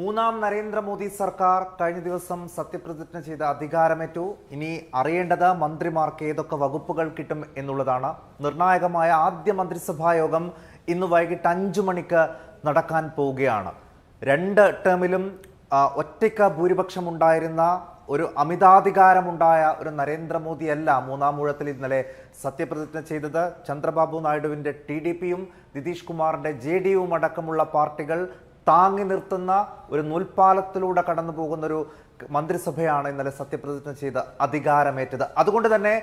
മൂന്നാം നരേന്ദ്രമോദി സർക്കാർ കഴിഞ്ഞ ദിവസം സത്യപ്രതിജ്ഞ ചെയ്ത് അധികാരമേറ്റു. ഇനി അറിയേണ്ടത് മന്ത്രിമാർക്ക് ഏതൊക്കെ വകുപ്പുകൾ കിട്ടും എന്നുള്ളതാണ്. നിർണായകമായ ആദ്യ മന്ത്രിസഭാ യോഗം ഇന്ന് വൈകിട്ട് അഞ്ചു മണിക്ക് നടക്കാൻ പോവുകയാണ്. രണ്ട് ടേമിലും ഒറ്റയ്ക്ക് ഭൂരിപക്ഷം ഉണ്ടായിരുന്ന ഒരു അമിതാധികാരമുണ്ടായ ഒരു നരേന്ദ്രമോദിയല്ല മൂന്നാം ഊഴത്തിൽ ഇന്നലെ സത്യപ്രതിജ്ഞ ചെയ്തത്. ചന്ദ്രബാബു നായിഡുവിന്റെ ടി ഡി പിയും നിതീഷ് കുമാറിന്റെ ജെ ഡി യുവും അടക്കമുള്ള പാർട്ടികൾ താങ്ങി നിർത്തുന്ന ഒരു നൂൽപ്പാലത്തിലൂടെ കടന്നു പോകുന്ന ഒരു മന്ത്രിസഭയാണ് ഇന്നലെ സത്യപ്രതിജ്ഞ ചെയ്ത് അധികാരമേറ്റത്. അതുകൊണ്ട് തന്നെ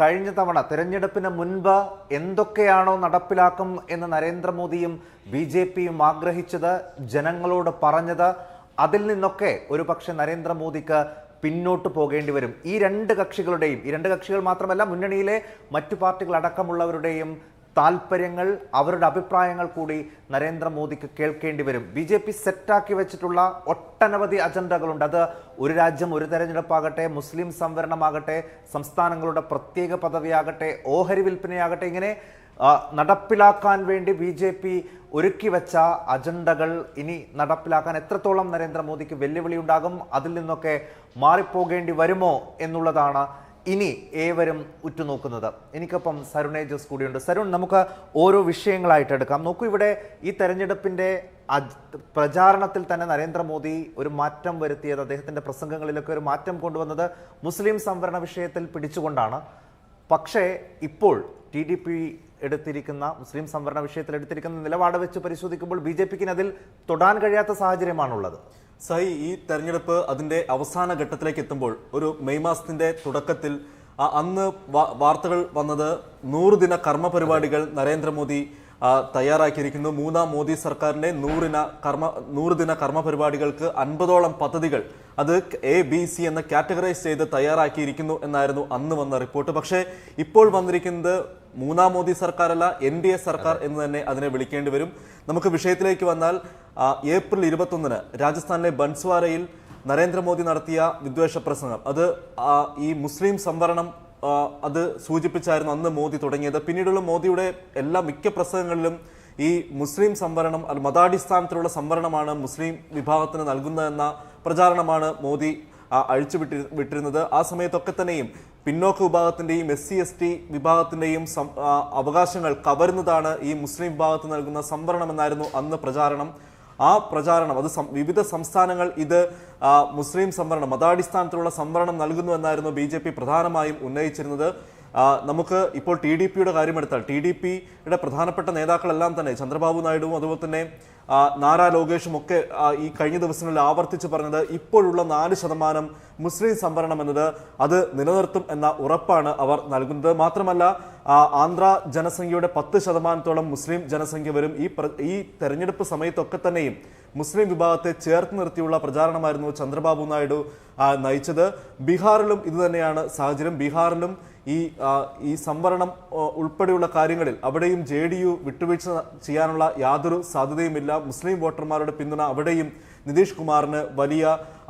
കഴിഞ്ഞ തവണ തെരഞ്ഞെടുപ്പിന് മുൻപ് എന്തൊക്കെയാണോ നടപ്പിലാക്കും എന്ന് നരേന്ദ്രമോദിയും ബി ജെ പിയും ആഗ്രഹിച്ചത് ജനങ്ങളോട് പറഞ്ഞത് അതിൽ നിന്നൊക്കെ ഒരു പക്ഷേ നരേന്ദ്രമോദിക്ക് പിന്നോട്ട് പോകേണ്ടി വരും. ഈ രണ്ട് കക്ഷികളുടെയും ഈ രണ്ട് കക്ഷികൾ മാത്രമല്ല മുന്നണിയിലെ മറ്റു പാർട്ടികൾ അടക്കമുള്ളവരുടെയും താല്പര്യങ്ങൾ അവരുടെ അഭിപ്രായങ്ങൾ കൂടി നരേന്ദ്രമോദിക്ക് കേൾക്കേണ്ടി വരും. ബി ജെ പി സെറ്റാക്കി വെച്ചിട്ടുള്ള ഒട്ടനവധി അജണ്ടകളുണ്ട്. അത് ഒരു രാജ്യം ഒരു തെരഞ്ഞെടുപ്പാകട്ടെ മുസ്ലിം സംവരണമാകട്ടെ സംസ്ഥാനങ്ങളുടെ പ്രത്യേക പദവിയാകട്ടെ ഓഹരി വിൽപ്പനയാകട്ടെ ഇങ്ങനെ നടപ്പിലാക്കാൻ വേണ്ടി ബി ജെ പി ഒരുക്കി വെച്ച അജണ്ടകൾ ഇനി നടപ്പിലാക്കാൻ എത്രത്തോളം നരേന്ദ്രമോദിക്ക് വെല്ലുവിളി ഉണ്ടാകും അതിൽ നിന്നൊക്കെ മാറിപ്പോകേണ്ടി വരുമോ എന്നുള്ളതാണ് ഇനി ഏവരും ഉറ്റുനോക്കുന്നത്. എനിക്കൊപ്പം സരുണേജസ് കൂടിയുണ്ട്. സരുൺ നമുക്ക് ഓരോ വിഷയങ്ങളായിട്ട് എടുക്കാം. നോക്കൂ ഇവിടെ ഈ തെരഞ്ഞെടുപ്പിന്റെ പ്രചാരണത്തിൽ തന്നെ നരേന്ദ്രമോദി ഒരു മാറ്റം വരുത്തിയത് അദ്ദേഹത്തിന്റെ പ്രസംഗങ്ങളിലൊക്കെ ഒരു മാറ്റം കൊണ്ടുവന്നത് മുസ്ലിം സംവരണ വിഷയത്തിൽ പിടിച്ചുകൊണ്ടാണ്. പക്ഷേ ഇപ്പോൾ ടി ഡി പി എടുത്തിരിക്കുന്ന മുസ്ലിം സംവരണ വിഷയത്തിൽ എടുത്തിരിക്കുന്ന നിലപാട് വെച്ച് പരിശോധിക്കുമ്പോൾ ബി ജെ പിക്ക് അതിൽ തൊടാൻ കഴിയാത്ത സാഹചര്യമാണുള്ളത്. സഹി ഈ തെരഞ്ഞെടുപ്പ് അതിന്റെ അവസാന ഘട്ടത്തിലേക്ക് എത്തുമ്പോൾ ഒരു മെയ് മാസത്തിന്റെ തുടക്കത്തിൽ അന്ന് വാർത്തകൾ വന്നത് നൂറ് ദിന കർമ്മ പരിപാടികൾ നരേന്ദ്രമോദി തയ്യാറാക്കിയിരിക്കുന്നു. മൂന്നാം മോദി സർക്കാരിന്റെ നൂറിന കർമ്മ നൂറ് ദിന കർമ്മ പരിപാടികൾക്ക് അൻപതോളം പദ്ധതികൾ അത് എ ബി സി എന്ന കാറ്റഗറൈസ് ചെയ്ത് തയ്യാറാക്കിയിരിക്കുന്നു എന്നായിരുന്നു അന്ന് വന്ന റിപ്പോർട്ട്. പക്ഷേ ഇപ്പോൾ വന്നിരിക്കുന്നത് മൂന്നാം മോദി സർക്കാരല്ല എൻ ഡി എ സർക്കാർ എന്ന് തന്നെ അതിനെ വിളിക്കേണ്ടി വരും. നമുക്ക് വിഷയത്തിലേക്ക് വന്നാൽ ഏപ്രിൽ ഇരുപത്തൊന്നിന് രാജസ്ഥാനിലെ ബൻസ്വാരയിൽ നരേന്ദ്രമോദി നടത്തിയ വിദ്വേഷ പ്രസംഗം. അത് ഈ മുസ്ലിം സംവരണം അത് സൂചിപ്പിച്ചായിരുന്നു അന്ന് മോദി തുടങ്ങിയത്. പിന്നീടുള്ള മോദിയുടെ എല്ലാ മിക്ക പ്രസംഗങ്ങളിലും ഈ മുസ്ലിം സംവരണം മതാടിസ്ഥാനത്തിലുള്ള സംവരണമാണ് മുസ്ലിം വിഭാഗത്തിന് നൽകുന്നതെന്ന പ്രചാരണമാണ് മോദി അഴിച്ചു വിട്ടി വിട്ടിരുന്നത്. ആ സമയത്തൊക്കെ തന്നെയും പിന്നോക്ക വിഭാഗത്തിന്റെയും എസ് സി എസ് ടി വിഭാഗത്തിന്റെയും അവകാശങ്ങൾ കവരുന്നതാണ് ഈ മുസ്ലിം വിഭാഗത്തിന് നൽകുന്ന സംവരണം എന്നായിരുന്നു അന്ന് പ്രചാരണം. ആ പ്രചാരണം അത് വിവിധ സംസ്ഥാനങ്ങൾ ഇത് മുസ്ലിം സംവരണം മതാടിസ്ഥാനത്തിലുള്ള സംവരണം നൽകുന്നു എന്നായിരുന്നു ബി ജെ പി പ്രധാനമായും ഉന്നയിച്ചിരുന്നത്. നമുക്ക് ഇപ്പോൾ ടി ഡി പിയുടെ കാര്യമെടുത്താൽ ടി ഡി പിയുടെ പ്രധാനപ്പെട്ട നേതാക്കളെല്ലാം തന്നെ ചന്ദ്രബാബു നായിഡുവും അതുപോലെ തന്നെ നാരാ ലോകേഷും ഒക്കെ ഈ കഴിഞ്ഞ ദിവസങ്ങളിൽ ആവർത്തിച്ച് പറഞ്ഞത് ഇപ്പോഴുള്ള നാല് ശതമാനം മുസ്ലിം സംവരണം എന്നത് അത് നിലനിർത്തും എന്ന ഉറപ്പാണ് അവർ നൽകുന്നത്. മാത്രമല്ല ആന്ധ്ര ജനസംഖ്യയുടെ പത്ത് ശതമാനത്തോളം മുസ്ലിം ജനസംഖ്യ വരും. ഈ ഈ തെരഞ്ഞെടുപ്പ് സമയത്തൊക്കെ തന്നെയും മുസ്ലിം വിഭാഗത്തെ ചേർത്ത് നിർത്തിയുള്ള പ്രചാരണമായിരുന്നു ചന്ദ്രബാബു നായിഡു നയിച്ചത്. ബീഹാറിലും ഇതുതന്നെയാണ് സാഹചര്യം. ബീഹാറിലും ഈ ഈ സംവരണം ഉൾപ്പെടെയുള്ള കാര്യങ്ങളിൽ അവിടെയും ജെ ഡി യു വിട്ടുവീഴ്ച ചെയ്യാനുള്ള യാതൊരു സാധ്യതയുമില്ല. മുസ്ലിം വോട്ടർമാരുടെ പിന്തുണ അവിടെയും നിതീഷ് കുമാറിന് വലിയ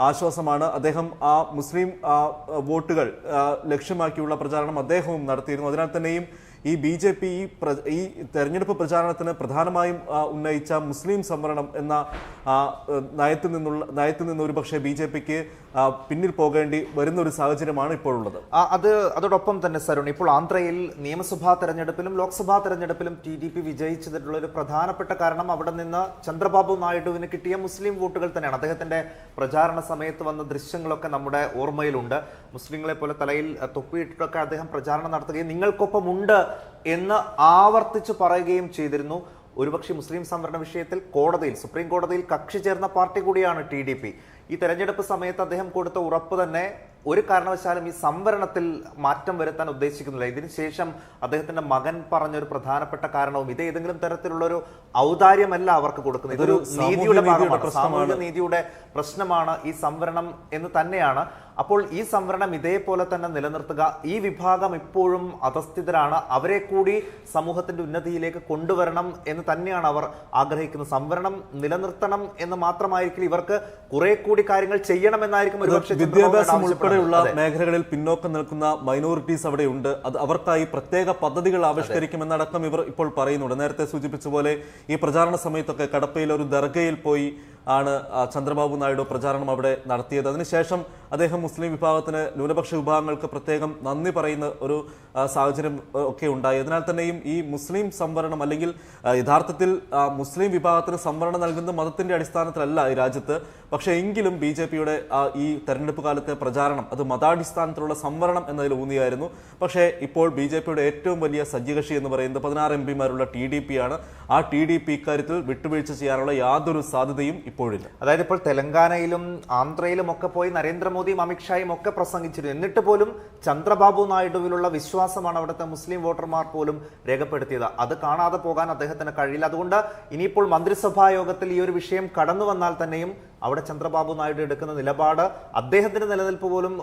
ആശ്വാസമാണ്. അദ്ദേഹം ആ മുസ്ലിം വോട്ടുകൾ ലക്ഷ്യമാക്കിയുള്ള പ്രചാരണം അദ്ദേഹവും നടത്തിയിരുന്നു. അതിനാൽ തന്നെയും ഈ ബി ജെ പി ഈ ഈ തെരഞ്ഞെടുപ്പ് പ്രചാരണത്തിന് പ്രധാനമായും ഉന്നയിച്ച മുസ്ലിം സംവരണം എന്ന നയത്തിൽ നിന്നുള്ള നയത്തിൽ നിന്ന് ഒരുപക്ഷെ ബി ജെ പിക്ക് പിന്നിൽ പോകേണ്ടി വരുന്ന ഒരു സാഹചര്യമാണ് ഇപ്പോഴുള്ളത്. അത് അതോടൊപ്പം തന്നെ സരുൺ ഇപ്പോൾ ആന്ധ്രയിൽ നിയമസഭാ തെരഞ്ഞെടുപ്പിലും ലോക്സഭാ തെരഞ്ഞെടുപ്പിലും ടി ഡി പി വിജയിച്ചതിനുള്ള ഒരു പ്രധാനപ്പെട്ട കാരണം അവിടെ നിന്ന് ചന്ദ്രബാബു നായിഡുവിന് കിട്ടിയ മുസ്ലിം വോട്ടുകൾ തന്നെയാണ്. അദ്ദേഹത്തിന്റെ പ്രചാരണ സമയത്ത് വന്ന ദൃശ്യങ്ങളൊക്കെ നമ്മുടെ ഓർമ്മയിലുണ്ട്. മുസ്ലിങ്ങളെ പോലെ തലയിൽ തൊപ്പിയിട്ടൊക്കെ അദ്ദേഹം പ്രചാരണം നടത്തുകയും നിങ്ങൾക്കൊപ്പമുണ്ട് എന്ന് ആവർത്തിച്ച് പറയുകയും ചെയ്തിരുന്നു. ഒരുപക്ഷെ മുസ്ലിം സംവരണ വിഷയത്തിൽ കോടതിയിൽ സുപ്രീം കോടതിയിൽ കക്ഷി ചേർന്ന പാർട്ടി കൂടിയാണ് ടി ഡി പി. ഈ തെരഞ്ഞെടുപ്പ് സമയത്ത് അദ്ദേഹം കൊടുത്ത ഉറപ്പ് തന്നെ ഒരു കാരണവശാലും ഈ സംവരണത്തിൽ മാറ്റം വരുത്താൻ ഉദ്ദേശിക്കുന്നില്ല. ഇതിനുശേഷം അദ്ദേഹത്തിന്റെ മകൻ പറഞ്ഞ ഒരു പ്രധാനപ്പെട്ട കാരണവും ഇത് ഏതെങ്കിലും തരത്തിലുള്ള ഒരു ഔദാര്യമല്ല അവർക്ക് കൊടുക്കുന്നത്. ഇതൊരു നീതിയുടെ ഭാഗമാണ്. സാമൂഹിക നീതിയുടെ പ്രശ്നമാണ് ഈ സംവരണം എന്ന് തന്നെയാണ് അപ്പോൾ ഈ സംവരണം ഇതേപോലെ തന്നെ നിലനിർത്തുക. ഈ വിഭാഗം ഇപ്പോഴും അധസ്ഥിതരാണ്. അവരെ കൂടി സമൂഹത്തിന്റെ ഉന്നതിയിലേക്ക് കൊണ്ടുവരണം എന്ന് തന്നെയാണ് അവർ ആഗ്രഹിക്കുന്നത്. സംവരണം നിലനിർത്തണം എന്ന് മാത്രമായിരിക്കും ഇവർക്ക് കുറെ കൂടി കാര്യങ്ങൾ ചെയ്യണമെന്നായിരിക്കും വിദ്യാഭ്യാസം ഉൾപ്പെടെയുള്ള മേഖലകളിൽ പിന്നോക്കം നിൽക്കുന്ന മൈനോറിറ്റീസ് അവിടെയുണ്ട്. അത് അവർക്കായി പ്രത്യേക പദ്ധതികൾ ആവിഷ്കരിക്കുമെന്നടക്കം ഇവർ ഇപ്പോൾ പറയുന്നുണ്ട്. നേരത്തെ സൂചിപ്പിച്ച പോലെ ഈ പ്രചാരണ സമയത്തൊക്കെ കടപ്പയിൽ ഒരു ദർഗയിൽ പോയി ആണ് ചന്ദ്രബാബു നായിഡു പ്രചാരണം അവിടെ നടത്തിയത്. അതിനുശേഷം അദ്ദേഹം മുസ്ലിം വിഭാഗത്തിന് ന്യൂനപക്ഷ വിഭാഗങ്ങൾക്ക് പ്രത്യേകം നന്ദി പറയുന്ന ഒരു സാഹചര്യം ഒക്കെ ഉണ്ടായി. അതിനാൽ തന്നെയും ഈ മുസ്ലിം സംവരണം അല്ലെങ്കിൽ യഥാർത്ഥത്തിൽ മുസ്ലിം വിഭാഗത്തിന് സംവരണം നൽകുന്ന മതത്തിന്റെ അടിസ്ഥാനത്തിലല്ല ഈ രാജ്യത്ത്. പക്ഷേ എങ്കിലും ബി ജെ പിയുടെ ഈ തെരഞ്ഞെടുപ്പ് കാലത്തെ പ്രചാരണം അത് മതാടിസ്ഥാനത്തിലുള്ള സംവരണം എന്നതിൽ ഊന്നിയായിരുന്നു. പക്ഷേ ഇപ്പോൾ ബി ജെ പിയുടെ ഏറ്റവും വലിയ സജ്ജകക്ഷി എന്ന് പറയുന്നത് പതിനാറ് എം പിമാരുള്ള ടി ഡി പി ആണ് ആ ടി ഡി പി ഇക്കാര്യത്തിൽ വിട്ടുവീഴ്ച ചെയ്യാനുള്ള യാതൊരു സാധ്യതയും ഇപ്പോഴില്ല. അതായത് ഇപ്പോൾ തെലങ്കാനയിലും ആന്ധ്രയിലും ഒക്കെ പോയി നരേന്ദ്രമോദിയും അമിത്ഷായും ഒക്കെ പ്രസംഗിച്ചിരുന്നു. എന്നിട്ട് പോലും ചന്ദ്രബാബു നായിഡുവിലുള്ള വിശ്വാസമാണ് അവിടുത്തെ മുസ്ലിം വോട്ടർമാർ പോലും രേഖപ്പെടുത്തിയത്. അത് കാണാതെ പോകാൻ അദ്ദേഹത്തിന് കഴിയില്ല. അതുകൊണ്ട് ഇനിയിപ്പോൾ മന്ത്രിസഭാ യോഗത്തിൽ ഈ ഒരു വിഷയം കടന്നു വന്നാൽ തന്നെയും അവിടെ ചന്ദ്രബാബു നായിഡു എടുക്കുന്ന നിലപാട് അദ്ദേഹത്തിന്റെ നിലനിൽപ്പ് പോലും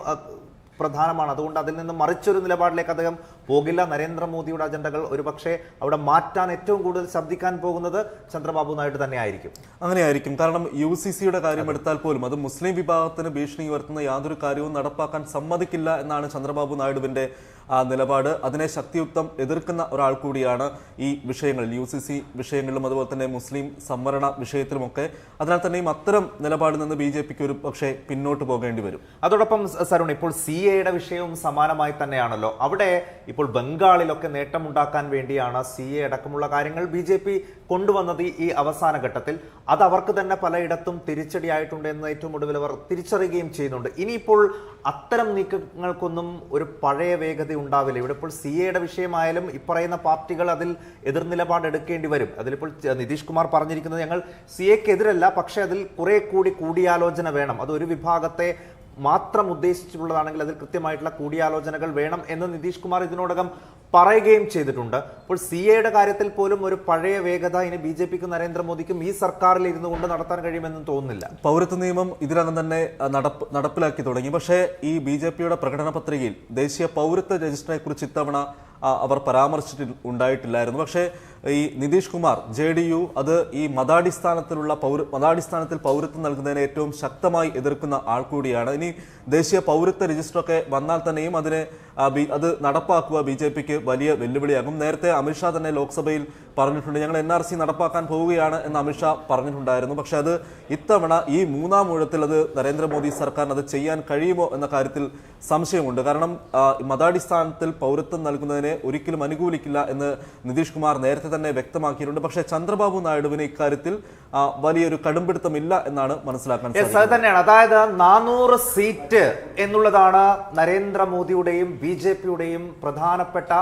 പ്രധാനമാണ്. അതുകൊണ്ട് അതിൽ നിന്ന് മറിച്ചൊരു നിലപാടിലേക്ക് അദ്ദേഹം പോകില്ല. നരേന്ദ്രമോദിയുടെ അജണ്ടകൾ ഒരുപക്ഷെ അവിടെ മാറ്റാൻ ഏറ്റവും കൂടുതൽ ശബ്ദിക്കാൻ പോകുന്നത് ചന്ദ്രബാബു നായിഡു തന്നെ ആയിരിക്കും അങ്ങനെയായിരിക്കും. കാരണം യു സി സിയുടെ കാര്യം എടുത്താൽ പോലും അത് മുസ്ലിം വിഭാഗത്തിന് ഭീഷണി ഉയർത്തുന്ന യാതൊരു കാര്യവും നടപ്പാക്കാൻ സമ്മതിക്കില്ല എന്നാണ് ചന്ദ്രബാബു നായിഡുവിന്റെ ആ നിലപാട്. അതിനെ ശക്തിയുക്തം എതിർക്കുന്ന ഒരാൾ കൂടിയാണ് ഈ വിഷയങ്ങളിൽ യു സി സി വിഷയങ്ങളിലും അതുപോലെ തന്നെ മുസ്ലിം സംവരണ വിഷയത്തിലുമൊക്കെ. അതിനാൽ തന്നെയും അത്തരം നിലപാടിൽ നിന്ന് ബി ജെ പിക്ക് ഒരു പക്ഷേ പിന്നോട്ട് പോകേണ്ടി വരും. അതോടൊപ്പം സരുൺ ഇപ്പോൾ സി എയുടെ വിഷയവും സമാനമായി തന്നെയാണല്ലോ. അവിടെ ഇപ്പോൾ ബംഗാളിലൊക്കെ നേട്ടമുണ്ടാക്കാൻ വേണ്ടിയാണ് സി എ അടക്കമുള്ള കാര്യങ്ങൾ ബി ജെ പി കൊണ്ടുവന്നത് ഈ- അവസാന ഘട്ടത്തിൽ. അത് അവർക്ക് തന്നെ പലയിടത്തും തിരിച്ചടിയായിട്ടുണ്ട് എന്ന് ഏറ്റവും ഒടുവിൽ അവർ തിരിച്ചറിയുകയും ചെയ്യുന്നുണ്ട്. ഇനിയിപ്പോൾ അത്തരം നീക്കങ്ങൾക്കൊന്നും ഒരു പഴയ വേഗത ഉണ്ടാവില്ല. ഇവിടെ ഇപ്പോൾ സി എയുടെ വിഷയമായാലും ഇപ്പറയുന്ന പാർട്ടികൾ അതിൽ എതിർ നിലപാട് എടുക്കേണ്ടി വരും. അതിലിപ്പോൾ നിതീഷ് കുമാർ പറഞ്ഞിരിക്കുന്നത് ഞങ്ങൾ സി എക്കെതിരല്ല പക്ഷേ അതിൽ കുറെ കൂടി കൂടിയാലോചന വേണം. അത് ഒരു വിഭാഗത്തെ മാത്രം ഉദ്ദേശിച്ചിട്ടുള്ളതാണെങ്കിൽ അതിൽ കൃത്യമായിട്ടുള്ള കൂടിയാലോചനകൾ വേണം എന്ന് നിതീഷ് കുമാർ ഇതിനോടകം പറയുകയും ചെയ്തിട്ടുണ്ട്. അപ്പോൾ സി എയുടെ കാര്യത്തിൽ പോലും ഒരു പഴയ വേഗത ഇനി ബി ജെ പിക്കും നരേന്ദ്രമോദിക്കും ഈ സർക്കാരിൽ ഇരുന്നു കൊണ്ട് നടത്താൻ കഴിയുമെന്നും തോന്നുന്നില്ല. പൗരത്വ നിയമം ഇതിനകം തന്നെ നടപ്പ് നടപ്പിലാക്കി തുടങ്ങി. പക്ഷേ ഈ ബി ജെ പിയുടെ പ്രകടന പത്രികയിൽ ദേശീയ പൗരത്വ രജിസ്റ്ററെ കുറിച്ച് ഇത്തവണ അവർ പരാമർശിച്ചിട്ട് ഉണ്ടായിട്ടില്ലായിരുന്നു. പക്ഷേ ഈ Nitish Kumar J D U അത് ഈ മതാടിസ്ഥാനത്തിലുള്ള പൗര മതാടിസ്ഥാനത്തിൽ പൗരത്വം നൽകുന്നതിനെ ഏറ്റവും ശക്തമായി എതിർക്കുന്ന ആൾ കൂടിയാണ്. ഇനി ദേശീയ പൗരത്വ രജിസ്റ്ററൊക്കെ വന്നാൽ തന്നെയും അതിനെ അത് നടപ്പാക്കുക ബി ജെ പിക്ക് വലിയ വെല്ലുവിളിയാകും. നേരത്തെ അമിത്ഷാ തന്നെ ലോക്സഭയിൽ പറഞ്ഞിട്ടുണ്ട് ഞങ്ങൾ എൻ ആർ സി നടപ്പാക്കാൻ പോവുകയാണ് എന്ന് അമിത്ഷാ പറഞ്ഞിട്ടുണ്ടായിരുന്നു. പക്ഷെ അത് ഇത്തവണ ഈ മൂന്നാം ഊഴത്തിൽ അത് നരേന്ദ്രമോദി സർക്കാരിന് അത് ചെയ്യാൻ കഴിയുമോ എന്ന കാര്യത്തിൽ സംശയമുണ്ട്. കാരണം മതാടിസ്ഥാനത്തിൽ പൗരത്വം നൽകുന്നതിനെ ഒരിക്കലും അനുകൂലിക്കില്ല എന്ന് നിതീഷ് കുമാർ നേരത്തെ തന്നെ വ്യക്തമാക്കിയിട്ടുണ്ട്. പക്ഷേ ചന്ദ്രബാബു നായിഡുവിന് ഇക്കാര്യത്തിൽ വലിയൊരു കടുംപിടുത്തമില്ല എന്നാണ് മനസ്സിലാക്കാൻ അത് തന്നെയാണ്. അതായത് നാനൂറ് സീറ്റ് എന്നുള്ളതാണ് നരേന്ദ്രമോദിയുടെയും ബി ജെ പിയുടെയും പ്രധാനപ്പെട്ട